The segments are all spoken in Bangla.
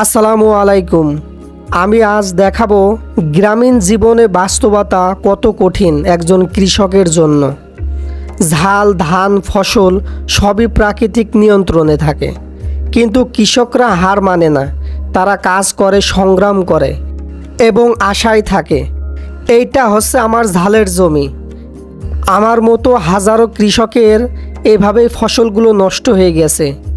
আসসালামু আলাইকুম। আমি আজ দেখাবো গ্রামীণ জীবনে বাস্তবতা কত কঠিন একজন কৃষকের জন্য। ঝাল, ধান, ফসল সবই প্রাকৃতিক নিয়ন্ত্রণে থাকে। কিন্তু কৃষকরা হার মানে না, তারা কাজ করে, সংগ্রাম করে এবং আশায় থাকে। এইটা হচ্ছে আমার ঝালের জমি। আমার মতো হাজারো কৃষকের এভাবেই ফসলগুলো নষ্ট হয়ে গেছে।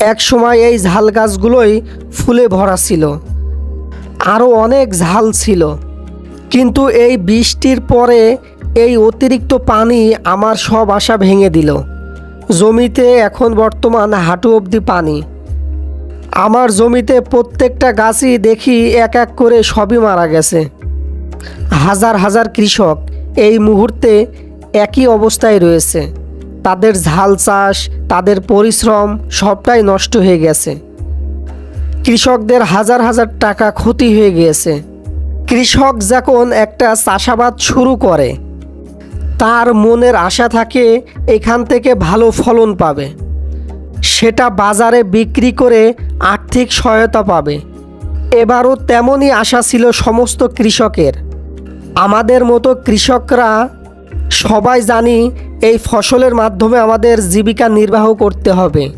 এক সময় এই ঝাল গাছগুলোই ফুলে ভরা ছিল। আরও অনেক ঝাল ছিল। কিন্তু এই বৃষ্টির পরে এই অতিরিক্ত পানি আমার সব আশা ভেঙে দিল। জমিতে এখন বর্তমান হাঁটু অবধি পানি। আমার জমিতে প্রত্যেকটা গাছই দেখি এক এক করে সবই মারা গেছে। হাজার হাজার কৃষক এই মুহূর্তে একই অবস্থায় রয়েছে। তাদের ঝাল চাষ, তাদের পরিশ্রম সবটাই নষ্ট হয়ে গেছে। কৃষকদের হাজার হাজার টাকা ক্ষতি হয়ে গিয়েছে। কৃষক যখন একটা চাষাবাদ শুরু করে, তার মনের আশা থাকে এখান থেকে ভালো ফলন পাবে। সেটা বাজারে বিক্রি করে আর্থিক সহায়তা পাবে। এবারও তেমনই আশা ছিল সমস্ত কৃষকের। আমাদের মতো কৃষকরা সবাই জানি এই ফসলের মাধ্যমে আমাদের জীবিকা নির্বাহ করতে হবে।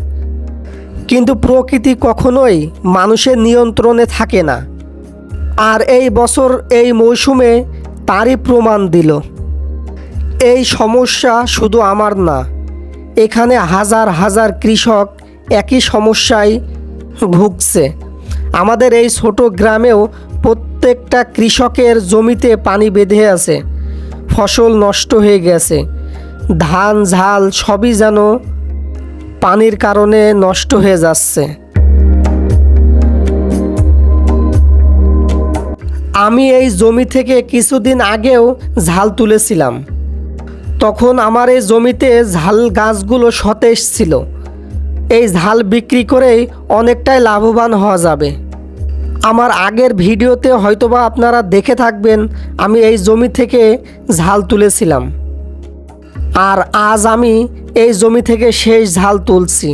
কিন্তু প্রকৃতি কখনোই মানুষের নিয়ন্ত্রণে থাকে না। আর এই বছর এই মৌসুমে তারই প্রমাণ দিল। এই সমস্যা শুধু আমার না, এখানে হাজার হাজার কৃষক একই সমস্যায় ভুগছে। আমাদের এই ছোট গ্রামেও প্রত্যেকটা কৃষকের জমিতে পানি বেঁধে আছে। ফসল নষ্ট হয়ে গেছে। ধান, ঝাল সবই যেন পানির কারণে নষ্ট হয়ে যাচ্ছে। আমি এই জমি থেকে কিছুদিন আগেও ঝাল তুলেছিলাম। তখন আমার এই জমিতে ঝাল গাছগুলো সতেজ ছিল। এই ঝাল বিক্রি করেই অনেকটাই লাভবান হওয়া যাবে। আমার আগের ভিডিওতে হয়তোবা আপনারা দেখে থাকবেন, আমি এই জমি থেকে ঝাল তুলেছিলাম। আর আজ আমি এই জমি থেকে শেষ ঝাল তুলছি।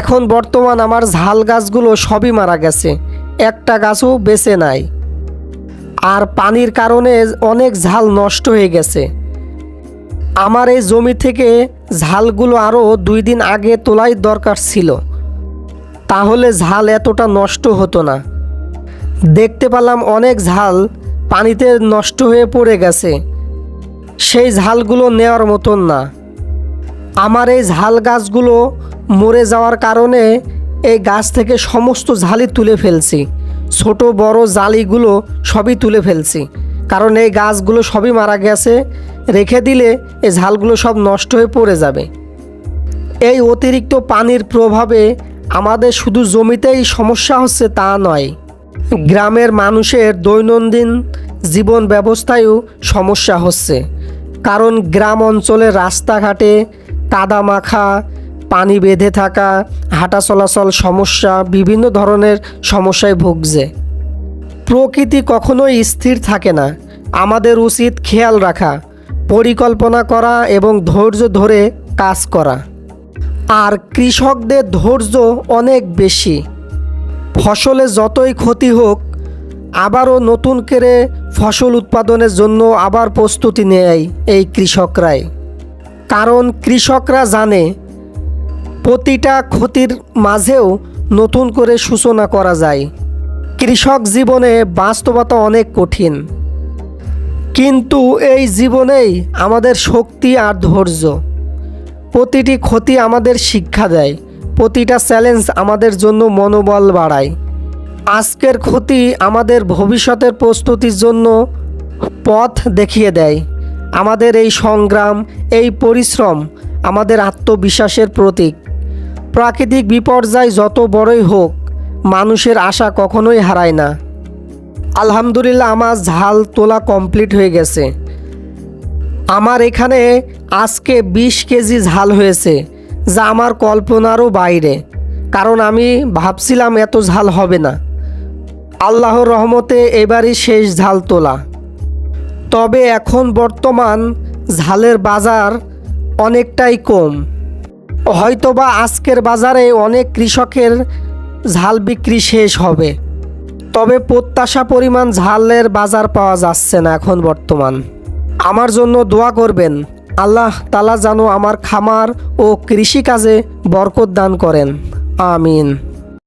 এখন বর্তমান আমার ঝাল গাছগুলো সবই মারা গেছে, একটা গাছও বেঁচে নাই। আর পানির কারণে অনেক ঝাল নষ্ট হয়ে গেছে। আমার এই জমি থেকে ঝালগুলো আরও দুই দিন আগে তোলাই দরকার ছিল। তাহলে ঝাল এতটা নষ্ট হতো না। দেখতে পেলাম অনেক ঝাল পানিতে নষ্ট হয়ে পড়ে গেছে। সেই ঝালগুলো নেওয়ার মতন না। আমার এই ঝাল গাছগুলো মরে যাওয়ার কারণে এই গাছ থেকে সমস্ত ঝালি তুলে ফেলছি। ছোট, বড় জালিগুলো সবই তুলে ফেলছি। কারণ এই গাছগুলো সবই মারা গেছে। রেখে দিলে এই ঝালগুলো সব নষ্ট হয়ে পড়ে যাবে। এই অতিরিক্ত পানির প্রভাবে আমাদের শুধু জমিতেই সমস্যা হচ্ছে তা নয়। গ্রামের মানুষের দৈনন্দিন জীবন ব্যবস্থায়ও সমস্যা হচ্ছে। কারণ গ্রাম অঞ্চলে রাস্তাঘাটে কাদা মাখা পানি বেঁধে থাকা, হাঁটা চলাচল সমস্যা, বিভিন্ন ধরনের সমস্যায় ভুগছে। প্রকৃতি কখনোই স্থির থাকে না। আমাদের উচিত খেয়াল রাখা, পরিকল্পনা করা এবং ধৈর্য ধরে কাজ করা। আর কৃষকদের ধৈর্য অনেক বেশি। ফসলে যতই ক্ষতি হোক আবারও নতুন করে ফসল উৎপাদনের জন্য আবার প্রস্তুতি নেয় এই কৃষকরাই। কারণ কৃষকরা জানে, প্রতিটা ক্ষতির মাঝেও নতুন করে সূচনা করা যায়। কৃষক জীবনে বাস্তবতা অনেক কঠিন। কিন্তু এই জীবনেই আমাদের শক্তি আর ধৈর্য। প্রতিটি ক্ষতি আমাদের শিক্ষা দেয়, প্রতিটা চ্যালেঞ্জ আমাদের জন্য মনোবল বাড়ায়। আজকের ক্ষতি আমাদের ভবিষ্যতের প্রস্তুতির জন্য পথ দেখিয়ে দেয়। আমাদের এই সংগ্রাম, এই পরিশ্রম আমাদের আত্মবিশ্বাসের প্রতীক। প্রাকৃতিক বিপর্যয় যত বড়ই হোক, মানুষের আশা কখনোই হারায় না। আলহামদুলিল্লাহ আমার ঝাল তোলা কমপ্লিট হয়ে গেছে। আমার এখানে আজকে বিশ কেজি ঝাল হয়েছে, যা আমার কল্পনারও বাইরে। কারণ আমি ভাবছিলাম এত ঝাল হবে না। আল্লাহর রহমতে এবারই শেষ ঝাল তোলা। তবে এখন বর্তমান ঝালের বাজার অনেকটাই কম। হয়তোবা আজকের বাজারে অনেক কৃষকের ঝাল বিক্রি শেষ হবে। তবে প্রত্যাশা পরিমাণ ঝালের বাজার পাওয়া যাচ্ছে না এখন বর্তমান। আমার জন্য দোয়া করবেন, আল্লাহ তালা যেন আমার খামার ও কৃষিকাজে বরকত দান করেন। আমিন।